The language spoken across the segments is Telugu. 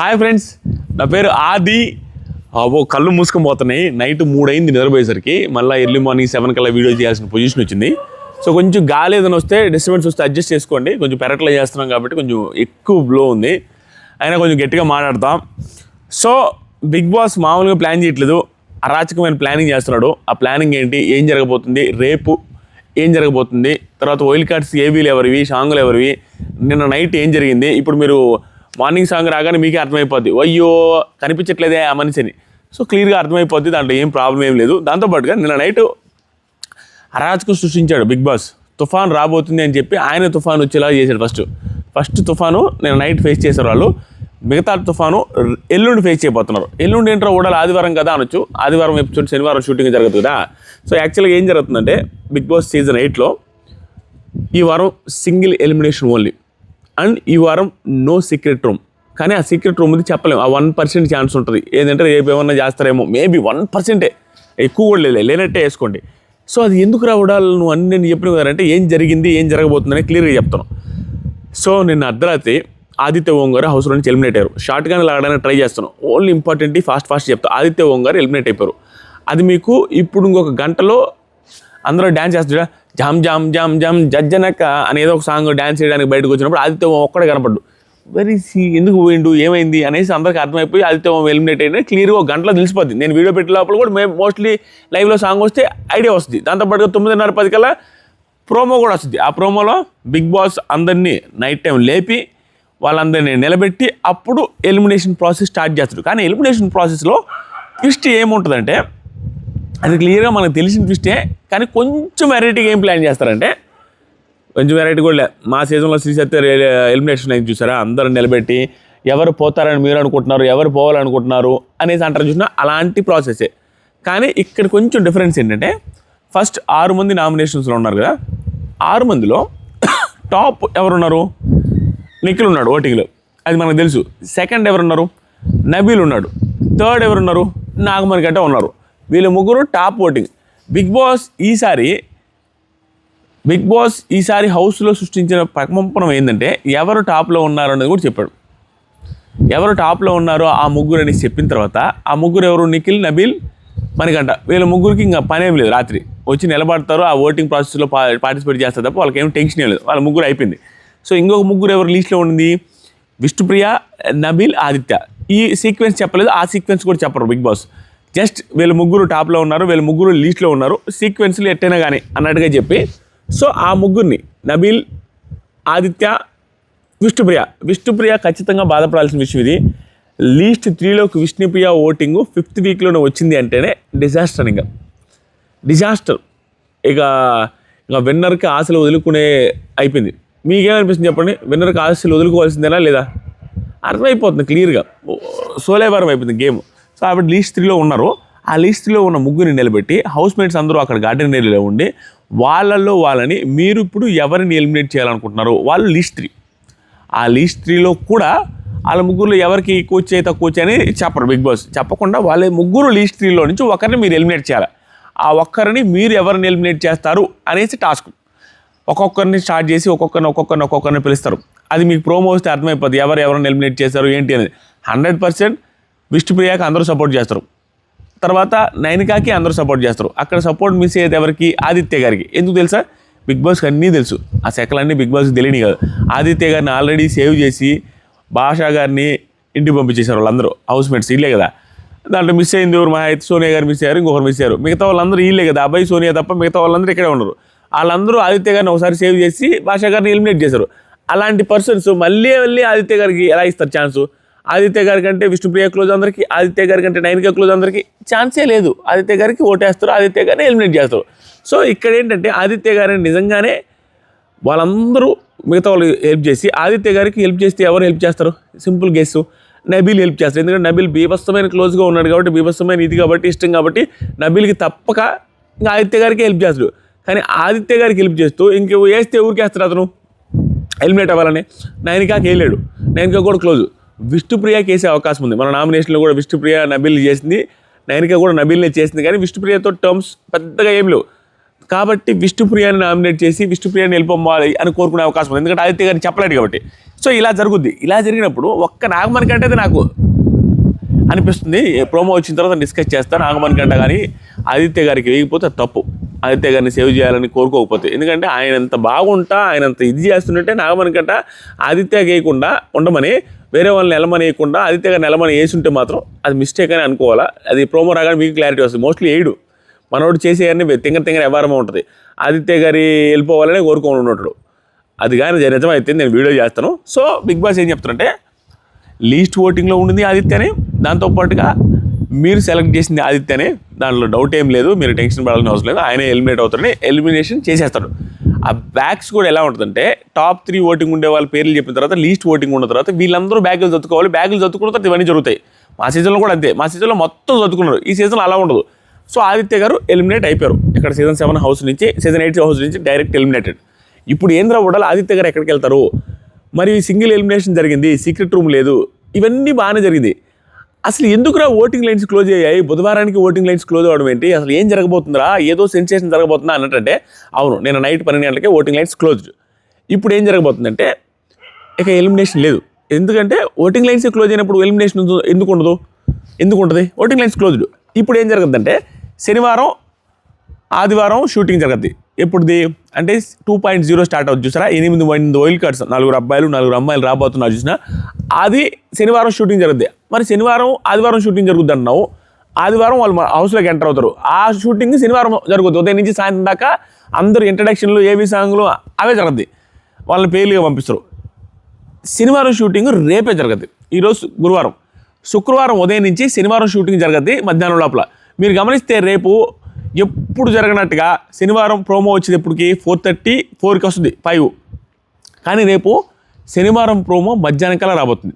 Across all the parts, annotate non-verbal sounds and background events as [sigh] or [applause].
హాయ్ ఫ్రెండ్స్ నా పేరు ఆది. ఓ కళ్ళు మూసుకొని పోతున్నాయి. నైట్ మూడు అయింది నిద్రపోయేసరికి. మళ్ళీ ఎర్లీ మార్నింగ్ సెవెన్ కల్లా వీడియో చేయాల్సిన పొజిషన్ వచ్చింది. సో కొంచెం గాలి ఏదైనా వస్తే డిస్టర్బెన్స్ వస్తే అడ్జస్ట్ చేసుకోండి. కొంచెం పెరట్లో చేస్తున్నాం కాబట్టి కొంచెం ఎక్కువ బ్లో ఉంది. అయినా కొంచెం గట్టిగా మాట్లాడతాం. సో బిగ్ బాస్ మామూలుగా ప్లాన్ చేయట్లేదు. అరాచకమైన ప్లానింగ్ చేస్తున్నాడు. ఆ ప్లానింగ్ ఏంటి? ఏం జరగబోతుంది? రేపు ఏం జరగబోతుంది? తర్వాత వైల్డ్ కార్డ్స్ ఏవీలు ఎవరివి? షాంగులు ఎవరివి? నిన్న నైట్ ఏం జరిగింది? ఇప్పుడు మీరు మార్నింగ్ సాంగ్ రాగానే మీకే అర్థమైపోద్ది. అయ్యో కనిపించట్లేదే ఆ మనిషిని. సో క్లియర్గా అర్థమైపోద్ది దాంట్లో ఏం ప్రాబ్లం ఏం లేదు. దాంతోపాటుగా నిన్న నైట్ అరాజకం సృష్టించాడు బిగ్ బాస్. తుఫాన్ రాబోతుంది అని చెప్పి ఆయన తుఫాన్ వచ్చేలా చేశాడు ఫస్ట్. ఫస్ట్ తుఫాను నేను నైట్ ఫేస్ చేశారు వాళ్ళు. మిగతా తుఫాను ఎల్లుండి ఫేస్ చేయబోతున్నారు. ఎల్లుండి ఏంటో కూడా ఆదివారం కదా అనొచ్చు. ఆదివారం ఎపిసోడ్ శనివారం షూటింగ్ జరగదు కదా. సో యాక్చువల్గా ఏం జరుగుతుందంటే బిగ్ బాస్ సీజన్ ఎయిట్లో ఈ వారం సింగిల్ ఎలిమినేషన్ ఓన్లీ. అండ్ ఈ వారం నో సీక్రెట్ రూమ్. కానీ ఆ సీక్రెట్ రూమ్ ఇది చెప్పలేము. ఆ వన్ పర్సెంట్ ఛాన్స్ ఉంటుంది. ఏంటంటే రేపు ఏమన్నా చేస్తారేమో. మేబీ వన్ పర్సెంటే ఎక్కువ కూడా లేదు. లేనట్టే వేసుకోండి. సో అది ఎందుకు రావడాలు నువ్వు? అన్ని నేను చెప్పిన కదంటే ఏం జరిగింది ఏం జరగబోతుందని క్లియర్గా చెప్తాను సో నిన్న అర్ధరాత్రి ఆదిత్య ఓం గారు హౌస్ నుంచి ఎలిమినేట్ అయ్యారు. షార్ట్గానే లాగడానికి ట్రై చేస్తున్నాం. ఓన్లీ ఇంపార్టెంట్ ఫాస్ట్ ఫాస్ట్ చెప్తా. ఆదిత్య ఓం గారు ఎలిమినేట్ అయిపోయారు. అది మీకు ఇప్పుడు ఇంకొక గంటలో అందరూ డ్యాన్స్ చేస్తాడు జామ్ జామ్ జామ్ జామ్ జజ్జనక అనేదో ఒక సాంగ్ డ్యాన్స్ చేయడానికి బయటకు వచ్చినప్పుడు ఆదిత్య ఓం ఒక్కడే కనపడ్డు. వెరీ ఎందుకు పోయిండు? ఏమైంది? అనేసి అందరికి అర్థమైపోయి ఆదిత్య ఎలిమినేట్ అయినా క్లియర్గా ఒక గంటలో తెలిసిపోద్ది. నేను వీడియో పెట్టే లోపల కూడా మేము మోస్ట్లీ లైవ్లో సాంగ్ వస్తే ఐడియా వస్తుంది. దాంతోపాటుగా తొమ్మిదిన్నర పది కల్లా ప్రోమో కూడా వస్తుంది. ఆ ప్రోమోలో బిగ్ బాస్ అందరినీ నైట్ టైం లేపి వాళ్ళందరినీ నిలబెట్టి అప్పుడు ఎలిమినేషన్ ప్రాసెస్ స్టార్ట్ చేస్తాడు కానీ ఎలిమినేషన్ ప్రాసెస్లో ట్విస్ట్ ఏముంటుందంటే అది క్లియర్గా మనకు తెలిసిన ట్విస్టే కానీ కొంచెం వెరైటీగా ఏం ప్లాన్ చేస్తారంటే కొంచెం వెరైటీ కూడా మా సీజన్లో శ్రీ సత్య ఎలిమినేషన్ అయింది చూసారా? అందరూ నిలబెట్టి ఎవరు పోతారని మీరు అనుకుంటున్నారు ఎవరు పోవాలనుకుంటున్నారు అనేసి అంటారు చూసినా అలాంటి ప్రాసెసే కానీ ఇక్కడ కొంచెం డిఫరెన్స్ ఏంటంటే ఫస్ట్ ఆరు మంది నామినేషన్స్లో ఉన్నారు కదా. ఆరు మందిలో [coughs] టాప్ ఎవరున్నారు? నిఖిల్ ఉన్నాడు ఓటింగ్లో అది మనకు తెలుసు. సెకండ్ ఎవరున్నారు? నబీల్ ఉన్నాడు. థర్డ్ ఎవరున్నారు? నాగమణి గట్ట ఉన్నారు. వీళ్ళు ముగ్గురు టాప్ ఓటింగ్. బిగ్ బాస్ ఈసారి బిగ్ బాస్ ఈసారి హౌస్లో సృష్టించిన ప్రకంపనం ఏంటంటే ఎవరు టాప్లో ఉన్నారు అనేది కూడా చెప్పాడు. ఎవరు టాప్లో ఉన్నారో ఆ ముగ్గురు అని చెప్పిన తర్వాత ఆ ముగ్గురు ఎవరు? నిఖిల్ నబీల్ మనకంట వీళ్ళ ముగ్గురికి ఇంకా పనేం లేదు రాత్రి. వచ్చి నిలబడతారు ఆ ఓటింగ్ ప్రాసెస్లో పా పార్టిసిపేట్ చేస్తారు తప్ప వాళ్ళకి ఏం టెన్షన్ లేదు. వాళ్ళ ముగ్గురు అయిపోయింది. సో ఇంకొక ముగ్గురు ఎవరు లీస్ట్లో ఉంది విష్ణుప్రియ నబీల్ ఆదిత్య. ఈ సీక్వెన్స్ చెప్పలేదు ఆ సీక్వెన్స్ కూడా చెప్పరు బిగ్ బాస్. జస్ట్ వీళ్ళ ముగ్గురు టాప్లో ఉన్నారు వీళ్ళు ముగ్గురు లీస్ట్లో ఉన్నారు సీక్వెన్స్లు ఎట్టైనా కానీ అన్నట్టుగా చెప్పి. సో ఆ ముగ్గురిని నబీల్ ఆదిత్య విష్ణుప్రియ విష్ణుప్రియ ఖచ్చితంగా బాధపడాల్సిన విషయం ఇది. లీస్ట్ త్రీలోకి విష్ణుప్రియ ఓటింగ్ ఫిఫ్త్ వీక్లోనే వచ్చింది అంటేనే డిజాస్టర్ ఇంకా. డిజాస్టర్. ఇక ఇక విన్నర్కి ఆశలు వదులుకునే అయిపోయింది. మీకేమనిపిస్తుంది చెప్పండి? విన్నర్కి ఆశలు వదులుకోవాల్సిందేనా లేదా? అర్థమైపోతుంది క్లియర్గా. సోలేవరం అయిపోయింది గేమ్. సో ఆవిడ లీస్ట్ త్రీలో ఉన్నారు. ఆ లీస్ట్ త్రీలో ఉన్న ముగ్గురిని నిలబెట్టి హౌస్ మేట్స్ అందరూ అక్కడ గార్డెన్ ఏరియాలో ఉండి వాళ్ళల్లో వాళ్ళని మీరు ఇప్పుడు ఎవరిని ఎలిమినేట్ చేయాలనుకుంటున్నారు? వాళ్ళు లీస్ట్ త్రీ. ఆ లీస్ట్ త్రీలో కూడా వాళ్ళ ముగ్గురులో ఎవరికి ఎక్కువ వచ్చాయి తక్కువ వచ్చాయి అని చెప్పరు బిగ్ బాస్. చెప్పకుండా వాళ్ళ ముగ్గురు లీస్ట్ త్రీలో నుంచి ఒకరిని మీరు ఎలిమినేట్ చేయాలి. ఆ ఒక్కరిని మీరు ఎవరిని ఎలిమినేట్ చేస్తారు అనేసి టాస్క్ ఒక్కొక్కరిని స్టార్ట్ చేసి ఒక్కొక్కరిని ఒక్కొక్కరిని ఒక్కొక్కరిని పిలుస్తారు. అది మీకు ప్రోమో వస్తే అర్థమైపోతుంది ఎవరు ఎవరిని ఎలిమినేట్ చేస్తారు ఏంటి అనేది. హండ్రెడ్ పర్సెంట్ విష్ణుప్రియాకి అందరూ సపోర్ట్ చేస్తారు. తర్వాత నైనికాకి అందరూ సపోర్ట్ చేస్తారు. అక్కడ సపోర్ట్ మిస్ అయ్యేది ఎవరికి? ఆదిత్య గారికి. ఎందుకు తెలుసా? బిగ్ బాస్కి అన్నీ తెలుసు. ఆ శకలన్నీ బిగ్ బాస్కి తెలియని కాదు. ఆదిత్య గారిని ఆల్రెడీ సేవ్ చేసి భాషా గారిని ఇంటికి పంపించేశారు వాళ్ళందరూ. హౌస్ మేట్స్ ఇల్లే కదా. దాంట్లో మిస్ అయింది ఎవరు? మా అయితే సోనియా గారు మిస్ అయ్యారు ఇంకొకరు మిస్ అయ్యారు. మిగతా వాళ్ళందరూ వీళ్ళే కదా. అబ్బాయి సోనియా తప్ప మిగతా వాళ్ళందరూ ఇక్కడే ఉండరు వాళ్ళందరూ ఆదిత్య గారిని ఒకసారి సేవ్ చేసి భాషా గారిని ఎలిమినేట్ చేశారు. అలాంటి పర్సన్స్ మళ్ళీ మళ్ళీ ఆదిత్య గారికి ఎలా ఇస్తారు ఛాన్సు? ఆదిత్య గారి కంటే విష్ణుప్రియ క్లోజ్ అందరికీ ఆదిత్య గారి కంటే నైనిక క్లోజ్ అందరికీ ఛాన్సే లేదు. ఆదిత్య గారికి ఓటేస్తారు ఆదిత్య గారిని ఎలిమినేట్ చేస్తారు. సో ఇక్కడ ఏంటంటే ఆదిత్య గారిని నిజంగానే వాళ్ళందరూ మిగతా వాళ్ళు హెల్ప్ చేసి ఆదిత్య గారికి హెల్ప్ చేస్తే ఎవరు హెల్ప్ చేస్తారు? Simple guess. నబీల్ హెల్ప్ చేస్తారు. ఎందుకంటే నబీల్ బీభత్సమైన క్లోజ్గా ఉన్నాడు కాబట్టి బీభత్సమైన ఇది కాబట్టి ఇష్టం కాబట్టి నబీల్కి తప్పక ఇంకా ఆదిత్య గారికి హెల్ప్ చేస్తాడు. కానీ ఆదిత్య గారికి హెల్ప్ చేస్తూ ఇంక వేస్తే ఊరికేస్తాడు అతను. హెల్మెట్ అవ్వాలని నైనికాకి వేయలేడు నైనికా కూడా క్లోజ్. విష్ణుప్రియ చేసే అవకాశం ఉంది. మన నామినేషన్లో కూడా విష్ణుప్రియ నబీల్ చేసింది. నైనికా కూడా నబీల్నే చేసింది కానీ విష్ణుప్రియతో టర్మ్స్ పెద్దగా ఏం లేవు. కాబట్టి విష్ణుప్రియాని నామినేట్ చేసి విష్ణుప్రియాని వెళ్ళిపోవాలి అని కోరుకునే అవకాశం ఉంది. ఎందుకంటే ఆదిత్య గారిని చెప్పలేడు కాబట్టి. సో ఇలా జరుగుద్ది. ఇలా జరిగినప్పుడు ఒక్క నాగమణి కంటే నాకు అనిపిస్తుంది. ప్రోమో వచ్చిన తర్వాత డిస్కస్ చేస్తాను నాగమణి కంట కానీ ఆదిత్య గారికి వేయకపోతే తప్పు. ఆదిత్య గారిని సేవ్ చేయాలని కోరుకోకపోతే. ఎందుకంటే ఆయన అంత బాగుంటా ఆయన అంత ఇది చేస్తుంటే నాగమణి కంట ఆదిత్య వేయకుండా ఉండమని వేరే వాళ్ళని నిలమనేయకుండా ఆదిత్య గారిని నిలమని వేసి ఉంటే మాత్రం అది మిస్టేక్ అని అనుకోవాలా? అది ప్రోమో రాగానే మీకు క్లారిటీ వస్తుంది. మోస్ట్లీ ఏడు మనోడు చేసేయన్ని తింగర తింగర వ్యవహారం ఉంటుంది. ఆదిత్య గారి వెళ్ళిపోవాలని కోరుకొని ఉన్నట్టు అది కానీ నిజమైతే నేను వీడియో చేస్తాను. సో బిగ్ బాస్ ఏం చెప్తారంటే లీస్ట్ ఓటింగ్లో ఉండింది ఆదిత్యనే. దాంతోపాటుగా మీరు సెలెక్ట్ చేసింది ఆదిత్యనే. దాంట్లో డౌట్ ఏం లేదు. మీరు టెన్షన్ పడాలని అవసరం లేదు. ఆయన ఎలిమినేట్ అవుతాడని ఎలిమినేషన్ చేసేస్తాడు. ఆ బ్యాగ్స్ కూడా ఎలా ఉంటుందంటే టాప్ త్రీ ఓటింగ్ ఉండే వాళ్ళ పేర్లు చెప్పిన తర్వాత లీస్ట్ ఓటింగ్ ఉన్న తర్వాత వీళ్ళందరూ బ్యాగులు చదువుకోవాలి బ్యాగులు చదువుకున్న తర్వాత ఇవన్నీ జరుగుతాయి. మా సీజన్లో కూడా అంతే. మా సీజన్లో మొత్తం చదువుకున్నారు ఈ సీజన్లో అలా ఉండదు. సో ఆదిత్య గారు ఎలిమినేట్ అయిపోయారు. ఇక్కడ సీజన్ సెవెన్ హౌస్ నుంచి సీజన్ ఎయిట్ హౌస్ నుంచి డైరెక్ట్ ఎలిమినేటెడ్. ఇప్పుడు ఏంద్ర ఉండాలి ఆదిత్య గారు ఎక్కడికి వెళ్తారు? మరి సింగిల్ ఎలిమినేషన్ జరిగింది సీక్రెట్ రూమ్ లేదు. ఇవన్నీ బాగానే జరిగింది. అసలు ఎందుకురా ఓటింగ్ లైన్స్ క్లోజ్ అయ్యాయి? బుధవారానికి ఓటింగ్ లైన్స్ క్లోజ్ అవడం ఏంటి? అసలు ఏం జరగబోతుందా ఏదో సెన్సేషన్ జరగబోతుందా అన్నట్టంటే అవును నేను నైట్ పన్నెండు గంటలకే ఓటింగ్ లైన్స్ క్లోజ్డ్. ఇప్పుడు ఏం జరగబోతుందంటే ఇక ఎలిమినేషన్ లేదు. ఎందుకంటే ఓటింగ్ లైన్స్ క్లోజ్ అయినప్పుడు ఎలిమినేషన్ ఎందుకు ఉండదు? ఎందుకు ఉంటుంది? Voting lines closed. ఇప్పుడు ఏం జరుగుతుందంటే శనివారం ఆదివారం షూటింగ్ జరుగుద్ది. ఎప్పుడుది? అంటే టూ పాయింట్ జీరో స్టార్ట్ అవుతుంది చూసారా? ఎనిమిది మంది వైల్డ్ కార్డ్స్ నలుగురు అబ్బాయిలు నలుగురు అమ్మాయిలు రాబోతున్నారు చూసినా? అది శనివారం షూటింగ్ జరుగుద్ది. మరి శనివారం ఆదివారం షూటింగ్ జరుగుద్ది అన్నావు ఆదివారం వాళ్ళు హౌస్లోకి ఎంటర్ అవుతారు. ఆ షూటింగ్ శనివారం జరుగుద్ది. ఉదయం నుంచి సాయంత్రం దాకా అందరు ఇంట్రడక్షన్లు ఏవి సాంగ్లు అవే జరుగుద్ది. వాళ్ళని పేర్లుగా పంపిస్తారు. శనివారం షూటింగ్ రేపే జరగద్ది. ఈరోజు గురువారం. శుక్రవారం ఉదయం నుంచి శనివారం షూటింగ్ జరగద్ది. మధ్యాహ్నం లోపల. మీరు గమనిస్తే రేపు ఎప్పుడు జరగనట్టుగా శనివారం ప్రోమో వచ్చేది ఎప్పటికి ఫోర్ థర్టీ ఫోర్కి వస్తుంది ఫైవ్. కానీ రేపు శనివారం ప్రోమో మధ్యాహ్నం కల్లా రాబోతుంది.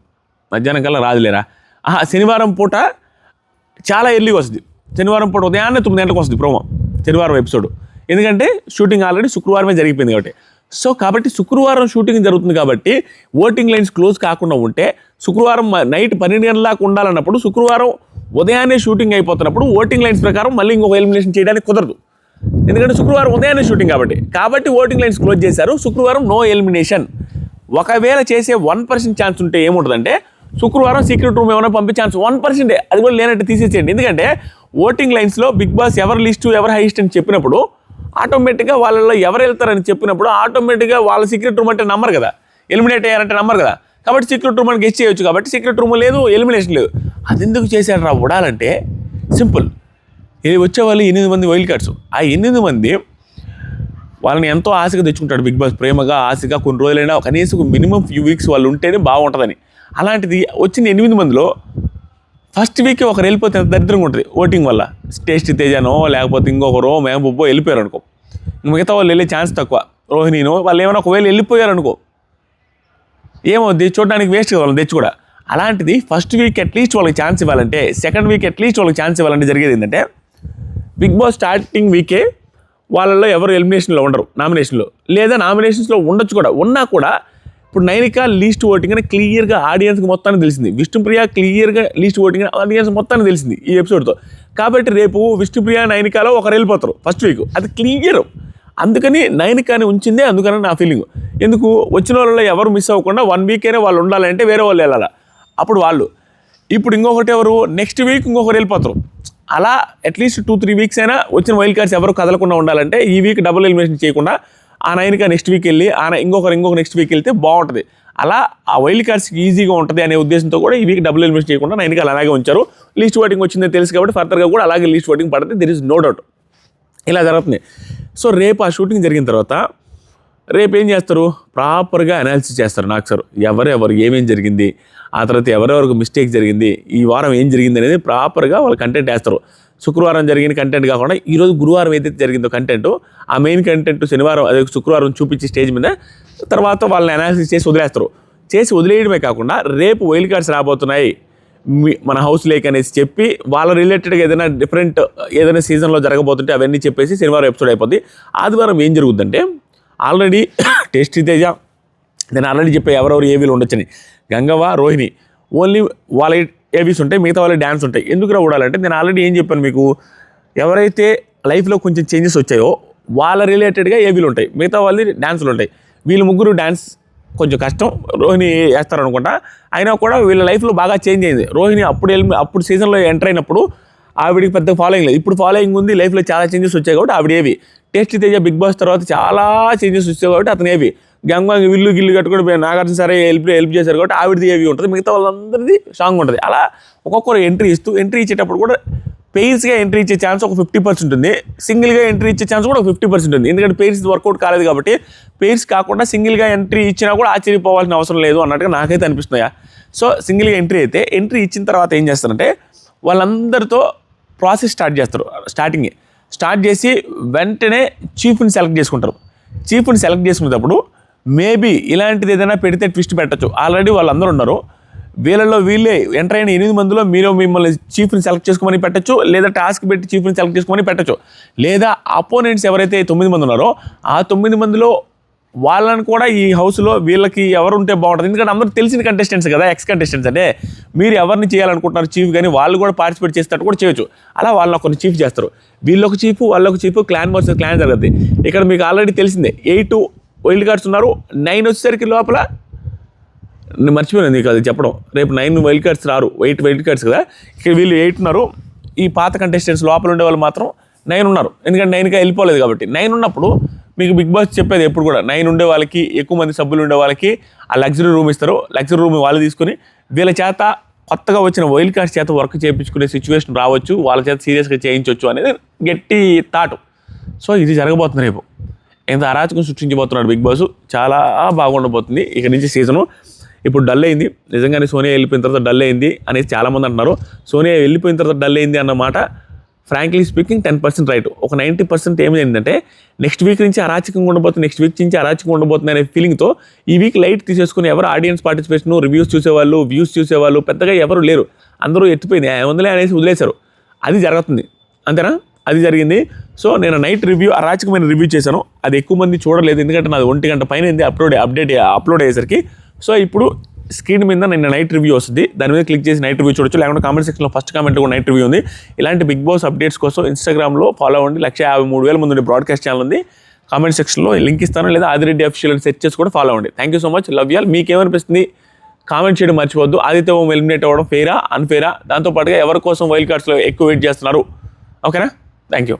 మధ్యాహ్నం కల్లా రాదులేరా? ఆహా శనివారం పూట చాలా ఎర్లీగా వస్తుంది. శనివారం పూట ఉదయాన్నే తొమ్మిది గంటలకు వస్తుంది ప్రోమో శనివారం ఎపిసోడ్ ఎందుకంటే షూటింగ్ ఆల్రెడీ శుక్రవారమే జరిగిపోయింది కాబట్టి. సో కాబట్టి శుక్రవారం షూటింగ్ జరుగుతుంది కాబట్టి ఓటింగ్ లైన్స్ క్లోజ్ కాకుండా ఉంటే శుక్రవారం నైట్ పన్నెండు గంటల దాకా ఉండాలన్నప్పుడు శుక్రవారం ఉదయాన్నే షూటింగ్ అయిపోతున్నప్పుడు ఓటింగ్ లైన్స్ ప్రకారం మళ్ళీ ఇంకొక ఎలిమినేషన్ చేయడానికి కుదరదు. ఎందుకంటే శుక్రవారం ఉదయాన్నే షూటింగ్ కాబట్టి. కాబట్టి ఓటింగ్ లైన్స్ క్లోజ్ చేశారు. శుక్రవారం నో ఎలిమినేషన్ ఒకవేళ చేసే వన్ పర్సెంట్ ఛాన్స్ ఉంటే ఏముంటుందంటే శుక్రవారం సీక్రెట్ రూమ్ ఏమైనా పంపే ఛాన్స్ వన్ పర్సెంటే అది కూడా లేనట్టు తీసేసేయండి. ఎందుకంటే ఓటింగ్ లైన్స్లో బిగ్ బాస్ ఎవరు లిస్టు ఎవరు హైయెస్ట్ అని చెప్పినప్పుడు ఆటోమేటిక్గా వాళ్ళలో ఎవరు వెళ్తారని చెప్పినప్పుడు ఆటోమేటిక్గా వాళ్ళ సీక్రెట్ రూమ్ అంటే నమ్మరు కదా. ఎలిమినేట్ అయ్యారంటే నమ్మరు కదా. కాబట్టి సీక్రెట్ రూమ్ అని గెస్ట్ చేయొచ్చు కాబట్టి సీక్రెట్ రూమ్ లేదు ఎలిమినేషన్ లేదు. అది ఎందుకు చేశాడు రా ఉడాలంటే సింపుల్. ఇది వచ్చేవాళ్ళు ఎనిమిది మంది వైల్డ్ కార్డ్స్ ఆ ఎనిమిది మంది వాళ్ళని ఎంతో ఆశగా తెచ్చుకుంటాడు బిగ్ బాస్. ప్రేమగా ఆశగా కొన్ని రోజులైనా కనీసం మినిమం ఫ్యూ వీక్స్ వాళ్ళు ఉంటేనే బాగుంటుందని. అలాంటిది వచ్చిన ఎనిమిది మందిలో ఫస్ట్ వీక్ ఒకరు వెళ్ళిపోతే ఎంత దరిద్రంగా ఉంటుంది? ఓటింగ్ వల్ల. టేస్ట్ తేజానో లేకపోతే ఇంకొకరో మహబూబో వెళ్ళిపోయారు అనుకో మిగతా వాళ్ళు వెళ్ళే ఛాన్స్ తక్కువ. రోహిణినో వాళ్ళు ఏమైనా ఒకవేళ వెళ్ళిపోయారు అనుకో ఏమవుద్ది చూడడానికి వేస్ట్ కదా వాళ్ళని తెచ్చి కూడా అలాంటిది ఫస్ట్ వీక్ అట్లీస్ట్ వాళ్ళకి ఛాన్స్ ఇవ్వాలంటే సెకండ్ వీక్ అట్లీస్ట్ వాళ్ళకి ఛాన్స్ ఇవ్వాలంటే జరిగేది ఏంటంటే బిగ్ బాస్ స్టార్టింగ్ వీకే వాళ్ళల్లో ఎవరు ఎలిమినేషన్లో ఉండరు నామినేషన్లో లేదా నామినేషన్స్లో ఉండొచ్చు కూడా ఉన్నా కూడా ఇప్పుడు నైనిక లీస్ట్ ఓటింగ్ అని క్లియర్గా ఆడియన్స్కి మొత్తాన్ని తెలిసింది. విష్ణుప్రియ క్లియర్గా లీస్ట్ ఓటింగ్ అని ఆడియన్స్ మొత్తాన్ని తెలిసింది ఈ ఎపిసోడ్తో కాబట్టి రేపు విష్ణుప్రియ నైనికాలో ఒకరు వెళ్ళిపోతారు ఫస్ట్ వీక్ అది క్లియర్ అందుకని నైనికాని ఉంచిందే అందుకని నా ఫీలింగ్ ఎందుకు? వచ్చిన వాళ్ళలో ఎవరు మిస్ అవ్వకుండా వన్ వీక్ అయినా వాళ్ళు ఉండాలంటే వేరే వాళ్ళు వెళ్ళాలి? అప్పుడు వాళ్ళు. ఇప్పుడు ఇంకొకటి ఎవరు? నెక్స్ట్ వీక్ ఇంకొకరు వెళ్ళిపోతారు. అలా అట్లీస్ట్ టూ త్రీ వీక్స్ అయినా వచ్చిన వైల్డ్ కార్డ్స్ ఎవరు కదలకుండా ఉండాలంటే ఈ వీక్ డబుల్ ఎలిమినేషన్ చేయకుండా ఆ నైన్గా నెక్స్ట్ వీక్ వెళ్ళి ఆ ఇంకొకరు ఇంకొక నెక్స్ట్ వీక్ వెళ్తే బాగుంటుంది. అలా ఆ వైల్డ్ కార్డ్స్కి ఈజీగా ఉంటుంది అనే ఉద్దేశంతో కూడా ఈ వీక్ డబుల్ ఎలిమినేషన్ చేయకుండా నైన్కి అలాగే ఉంచారు. లీస్ట్ ఓటింగ్ వచ్చిందని తెలుసు కాబట్టి ఫర్దర్గా కూడా అలాగే లీస్ట్ ఓటింగ్ పడితే దిర్ ఇస్ నో డౌట్ ఇలా జరుగుతుంది. సో రేపు ఆ షూటింగ్ జరిగిన తర్వాత రేపు ఏం చేస్తారు? ప్రాపర్గా అనాలిసిస్ చేస్తారు నాకు సార్. ఎవరెవరు ఏమేం జరిగింది ఆ తర్వాత ఎవరెవరికి మిస్టేక్ జరిగింది ఈ వారం ఏం జరిగింది అనేది ప్రాపర్గా వాళ్ళు కంటెంట్ వేస్తారు. శుక్రవారం జరిగిన కంటెంట్ కాకుండా ఈరోజు గురువారం ఏదైతే జరిగిందో కంటెంట్ ఆ మెయిన్ కంటెంట్ శనివారం అదే శుక్రవారం చూపించి స్టేజ్ మీద తర్వాత వాళ్ళని అనాలిసిస్ చేసి వదిలేస్తారు. చేసి వదిలేయడమే కాకుండా రేపు వైల్డ్ కార్డ్స్ రాబోతున్నాయి. మీ- మన హౌస్ లేక్ అనేసి చెప్పి వాళ్ళ రిలేటెడ్గా ఏదైనా డిఫరెంట్ ఏదైనా సీజన్లో జరగబోతుంటే అవన్నీ చెప్పేసి శనివారం ఎపిసోడ్ అయిపోద్ది. ఆదివారం ఏం జరుగుద్దంటే ఆల్రెడీ [coughs] టేస్టీ తేజ నేను ఆల్రెడీ చెప్పే ఎవరెవరు ఏవీలు ఉండొచ్చని. గంగవ్వ రోహిణి ఓన్లీ వాళ్ళ ఏవీస్ ఉంటాయి మిగతా వాళ్ళ డ్యాన్స్ ఉంటాయి. ఎందుకు ఊడాలంటే నేను ఆల్రెడీ ఏం చెప్పాను మీకు? ఎవరైతే లైఫ్లో కొంచెం చేంజెస్ వచ్చాయో వాళ్ళ రిలేటెడ్గా ఏవీలు ఉంటాయి మిగతా వాళ్ళది డ్యాన్సులు ఉంటాయి. వీళ్ళు ముగ్గురు డ్యాన్స్ కొంచెం కష్టం రోహిణి వేస్తారు అనుకుంటా అయినా కూడా వీళ్ళ లైఫ్లో బాగా చేంజ్ అయింది. రోహిణి అప్పుడు వెళ్ళి అప్పుడు సీజన్లో ఎంటర్ అయినప్పుడు ఆవిడికి పెద్ద ఫాలోయింగ్ లేదు. ఇప్పుడు ఫాలోయింగ్ ఉంది లైఫ్లో చాలా చేంజెస్ వచ్చాయి కాబట్టి ఆవిడ ఏవి? టేస్ట్ తేజ బిగ్ బాస్ తర్వాత చాలా చేంజెస్ వచ్చాయి కాబట్టి అతను ఏవి? గంగ విల్లు గిల్లు కట్టుకుని నాగార్జున సరే హెల్ప్ హెల్ప్ చేశారు కాబట్టి ఆవిడది ఏవి ఉంటుంది? మిగతా వాళ్ళందరిది స్ట్రాంగ్ ఉంటుంది. అలా ఒక్కొక్కరు ఎంట్రీ ఇస్తూ ఎంట్రీ ఇచ్చేటప్పుడు కూడా పెయిర్స్గా ఎంట్రీ ఇచ్చే ఛాన్స్ ఒక ఫిఫ్టీ పర్సెంట్ ఉంది. సింగిల్గా ఎంట్రీ ఇచ్చే ఛాన్స్ కూడా ఒక ఫిఫ్టీ పర్సెంట్ ఉంది. ఎందుకంటే పెయిర్స్ వర్కౌట్ కాలేదు కాబట్టి పెయిర్స్ కాకుండా సింగిల్గా ఎంట్రీ ఇచ్చినా కూడా ఆశ్చర్యపోవాల్సిన అవసరం లేదు అన్నట్టుగా నాకైతే అనిపిస్తున్నాయా? సో సింగిల్గా ఎంట్రీ అయితే ఎంట్రీ ఇచ్చిన తర్వాత ఏం చేస్తారంటే వాళ్ళందరితో ప్రాసెస్ స్టార్ట్ చేస్తారు. స్టార్టింగ్ స్టార్ట్ చేసి వెంటనే చీఫ్ని సెలెక్ట్ చేసుకుంటారు. చీఫ్ని సెలెక్ట్ చేసుకునేటప్పుడు మేబీ ఇలాంటిది ఏదైనా పెడితే ట్విస్ట్ పెట్టచ్చు. ఆల్రెడీ వాళ్ళందరూ ఉన్నారు. వీళ్ళలో వీళ్ళే ఎంటర్ అయిన ఎనిమిది మందిలో మీరు మిమ్మల్ని చీఫ్ని సెలెక్ట్ చేసుకోమని పెట్టచ్చు లేదా టాస్క్ పెట్టి చీఫ్ని సెలెక్ట్ చేసుకోమని పెట్టచ్చు. లేదా అపోనెంట్స్ ఎవరైతే తొమ్మిది మంది ఉన్నారో ఆ తొమ్మిది మందిలో వాళ్ళని కూడా ఈ హౌస్లో వీళ్ళకి ఎవరు ఉంటే బాగుంటుంది. ఎందుకంటే అందరూ తెలిసిన కంటెస్టెంట్స్ కదా ఎక్స్ కంటెస్టెంట్స్ అంటే. మీరు ఎవరిని చేయాలనుకుంటున్నారు చీఫ్ కానీ వాళ్ళు కూడా పార్టిసిపేట్ చేస్తారు కూడా చేయొచ్చు. అలా వాళ్ళని కొన్ని చీఫ్ చేస్తారు. వీళ్ళొక చీఫ్ వాళ్ళొక చీఫ్ క్లాన్ వర్సెస్ క్లాన్ జరుగుతుంది ఇక్కడ మీకు ఆల్రెడీ తెలిసిందే ఎయిట్ వైల్డ్ కార్డ్స్ ఉన్నారు. నైన్ వచ్చేసరికి లోపల నేను మర్చిపోయాను నీకు అది చెప్పడం. రేపు నైన్ వైల్డ్ కార్డ్స్ రారు. ఎయిట్ వైల్డ్ కార్డ్స్ కదా. ఇక్కడ వీళ్ళు ఎయిట్ ఉన్నారు. ఈ పాత కంటెస్టెంట్స్ లోపల ఉండే వాళ్ళు మాత్రం నైన్ ఉన్నారు. ఎందుకంటే నైన్గా వెళ్ళిపోలేదు కాబట్టి. నైన్ ఉన్నప్పుడు మీకు బిగ్ బాస్ చెప్పేది ఎప్పుడు కూడా నైన్ ఉండే వాళ్ళకి ఎక్కువ మంది సభ్యులు ఉండే వాళ్ళకి ఆ లగ్జరీ రూమ్ ఇస్తారు. లగ్జరీ రూమ్ వాళ్ళు తీసుకొని వీళ్ళ చేత కొత్తగా వచ్చిన వైల్డ్ కార్డ్స్ చేత వర్క్ చేయించుకునే సిచ్యువేషన్ రావచ్చు. వాళ్ళ చేత సీరియస్గా చేయించవచ్చు అనేది గట్టి థాట్ సో ఇది జరగబోతుంది రేపు. ఎంత అరాచకం సృష్టించబోతున్నాడు బిగ్ బాస్. చాలా బాగుండబోతుంది. ఇక నుంచి సీజను ఇప్పుడు డల్ అయింది. నిజంగానే సోనియా వెళ్ళిపోయిన తర్వాత డల్ అయింది అనేసి చాలామంది అంటున్నారు. సోనియా వెళ్ళిపోయిన తర్వాత డల్ అయింది అన్నమాట frankly speaking ten percent right ఒక నైంటీ పర్సెంట్ ఏంటంటే నెక్స్ట్ వీక్ నుంచి అరాచకంగా ఉండబోతుంది నెక్స్ట్ వీక్ నుంచి అరాచకంగా ఉండబోతుంది అనే ఫీలింగ్తో ఈ వీక్ లైట్ తీసేసుకుని ఎవరు ఆడియన్స్ పార్టిసిపేషన్ రివ్యూస్ చూసేవాళ్ళు వ్యూస్ చూసేవాళ్ళు పెద్దగా ఎవరు లేరు. అందరూ ఎత్తిపోయింది. వందలే అనేసి వదిలేశారు. అది జరుగుతుంది. అంతేనా? అది జరిగింది. సో నేను నైట్ రివ్యూ అరాచకమైన రివ్యూ చేశాను. అది ఎక్కువ మంది చూడలేదు. ఎందుకంటే నాది ఒంటి గంట పైన అప్లోడ్ అప్డేట్ అప్లోడ్ అయ్యేసరికి సో ఇప్పుడు స్క్రీన్ మీద నిన్న నైట్ రివ్యూ వస్తుంది. దాని మీద క్లిక్ చేసి నైట్ రివ్యూ చూడొచ్చు. లేకుంటే కామెంట్ సెక్షన్లో ఫస్ట్ కామెంట్ కూడా నైట్ రివ్యూ ఉంది. ఇలాంటి బిగ్ బాస్ అప్డేట్స్ కోసం ఇన్స్టాగ్రామ్లో ఫాలో అవ్వండి. లక్ష యాభై మూడు వేల ముందు బ్రాడ్కాస్ట్ ఛానల్ ఉంది. కామెంట్ సెక్షన్లో లింక్ ఇస్తాను. లేదా ఆదిరెడ్డి అఫీషియల్ అని సెర్చ్ చేసి కూడా ఫాలో అవ్వండి. Thank you so much love y'all మీకేమనిపిస్తుంది? కామెంట్ చేయడం మర్చిపోద్దు ఆదిత్య ఓం ఎలిమినేట్ అవ్వడం ఫేరా అన్ఫేరా దాంతోపాటుగా ఎవరి కోసం వైల్డ్ కార్డ్స్లో ఎక్కువ వెయిట్ చేస్తున్నారు? ఓకేనా థ్యాంక్ యూ